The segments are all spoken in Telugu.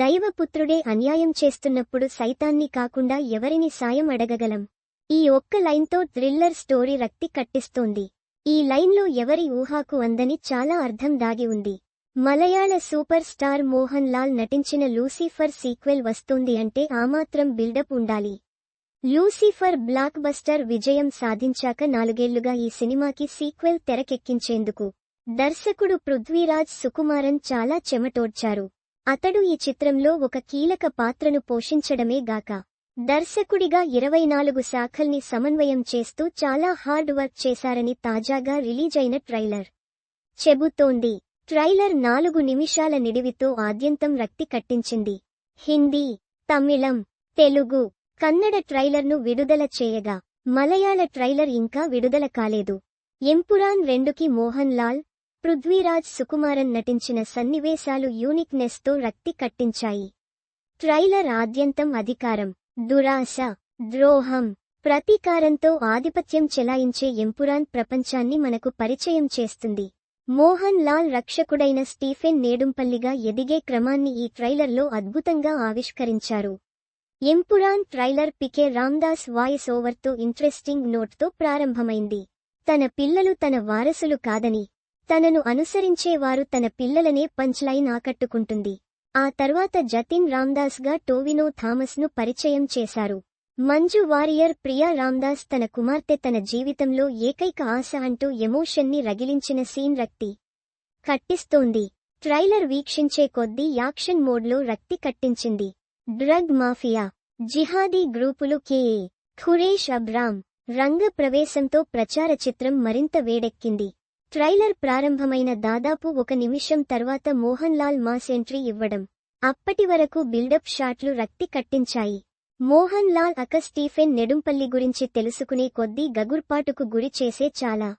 దైవపుత్రుడే అన్యాయం చేస్తున్నప్పుడు సైతాన్ని కాకుండా ఎవరిని సాయం అడగగలం? ఈ ఒక్క లైన్తో థ్రిల్లర్ స్టోరీ రక్తి కట్టిస్తోంది. ఈ లైన్లో ఎవరి ఊహాకు అందని చాలా అర్థం దాగి ఉంది. మలయాళ సూపర్ స్టార్ మోహన్ లాల్ నటించిన లూసిఫర్ సీక్వెల్ వస్తోంది అంటే ఆమాత్రం బిల్డప్ ఉండాలి. లూసిఫర్ బ్లాక్ బస్టర్ విజయం సాధించాక నాలుగేళ్ళుగా ఈ సినిమాకి సీక్వెల్ తెరకెక్కించేందుకు దర్శకుడు పృథ్వీరాజ్ సుకుమారన్ చాలా చెమటోడ్చారు. అతడు ఈ చిత్రంలో ఒక కీలక పాత్రను పోషించడమే గాక. దర్శకుడిగా ఇరవై నాలుగు శాఖల్ని సమన్వయం చేస్తూ చాలా హార్డ్ వర్క్ చేశారని తాజాగా రిలీజైన ట్రైలర్ చెబుతోంది. ట్రైలర్ నాలుగు నిమిషాల నిడివితో ఆద్యంతం రక్తి కట్టించింది. హిందీ తమిళం తెలుగు కన్నడ ట్రైలర్ను విడుదల చేయగా మలయాళ ట్రైలర్ ఇంకా విడుదల కాలేదు. ఎంపురాన్ రెండుకి మోహన్ లాల్ పృథ్వీరాజ్ సుకుమారన్ నటించిన సన్నివేశాలు యూనిక్నెస్తో రక్తి కట్టించాయి. ట్రైలర్ ఆద్యంతం అధికారం దురాశ ద్రోహం ప్రతీకారంతో ఆధిపత్యం చెలాయించే ఎంపురాన్ ప్రపంచాన్ని మనకు పరిచయం చేస్తుంది. మోహన్ లాల్ రక్షకుడైన స్టీఫెన్ నేడుంపల్లిగా ఎదిగే క్రమాన్ని ఈ ట్రైలర్లో అద్భుతంగా ఆవిష్కరించారు. Empuraan trailer PK Ramdas voice ఓవర్తో interesting నోట్తో ప్రారంభమైంది. తన పిల్లలు తన వారసులు కాదని తనను అనుసరించేవారు తన పిల్లలనే పంచ్లైన్ ఆకట్టుకుంటుంది. ఆ తర్వాత జతిన్ రామ్దాస్గా టోవినో థామస్ను పరిచయం చేశారు. మంజు వారియర్ ప్రియా రామ్దాస్ తన కుమార్తె తన జీవితంలో ఏకైక ఆశ అంటూ ఎమోషన్ని రగిలించిన సీన్ రక్తి కట్టిస్తోంది. ట్రైలర్ వీక్షించే కొద్దీ యాక్షన్ మోడ్లో రక్తి కట్టించింది. డ్రగ్ మాఫియా జిహాదీ గ్రూపులు కేఏ ఖురేష్ అబ్రామ్ రంగ ప్రవేశంతో ప్రచార చిత్రం మరింత వేడెక్కింది. ట్రైలర్ ప్రారంభమైన దాదాపు ఒక నిమిషం తర్వాత మోహన్ లాల్ మాస్ ఎంట్రీ ఇవ్వడం. అప్పటి వరకు బిల్డప్ షాట్లు రక్తి కట్టించాయి. మోహన్ లాల్ అక స్టీఫెన్ నెడుంపల్లి గురించి తెలుసుకునే కొద్దీ గగుర్పాటుకు గురి చేసే చాలా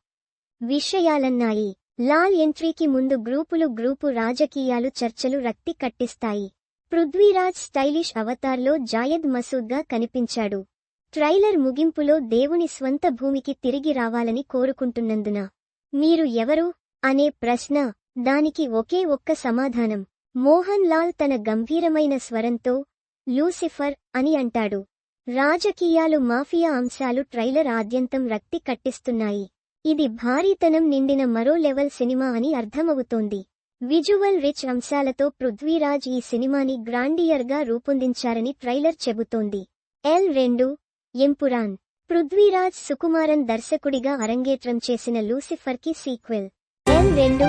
విషయాలన్నాయి. లాల్ ఎంట్రీకి ముందు గ్రూపులు గ్రూపు రాజకీయాలు చర్చలు రక్తి కట్టిస్తాయి. పృథ్వీరాజ్ స్టైలిష్ అవతార్లో జాయద్ మసూద్గా కనిపించాడు. ట్రైలర్ ముగింపులో దేవుని స్వంత భూమికి తిరిగి రావాలని కోరుకుంటున్నందున మీరు ఎవరు? అనే ప్రశ్న. దానికి ఒకే ఒక్క సమాధానం. మోహన్ లాల్ తన గంభీరమైన స్వరంతో లూసిఫర్ అని అంటాడు. రాజకీయాలు మాఫియా అంశాలు ట్రైలర్ ఆద్యంతం రక్తి కట్టిస్తున్నాయి. ఇది భారీతనం నిండిన మరో లెవెల్ సినిమా అని అర్థమవుతోంది. విజువల్ రిచ్ అంశాలతో పృథ్వీరాజ్ ఈ సినిమాని గ్రాండియర్గా రూపొందించారని ట్రైలర్ చెబుతోంది. ఎల్ రెండు ఎంపురాన్. పృథ్వీరాజ్ సుకుమారన్ దర్శకుడిగా అరంగేట్రం చేసిన లూసిఫర్కి సీక్వెల్. ఎం రెండు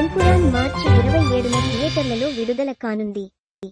ఎంపురాన్ మార్చి ఇరవై ఏడున థియేటర్లలో విడుదల కానుంది.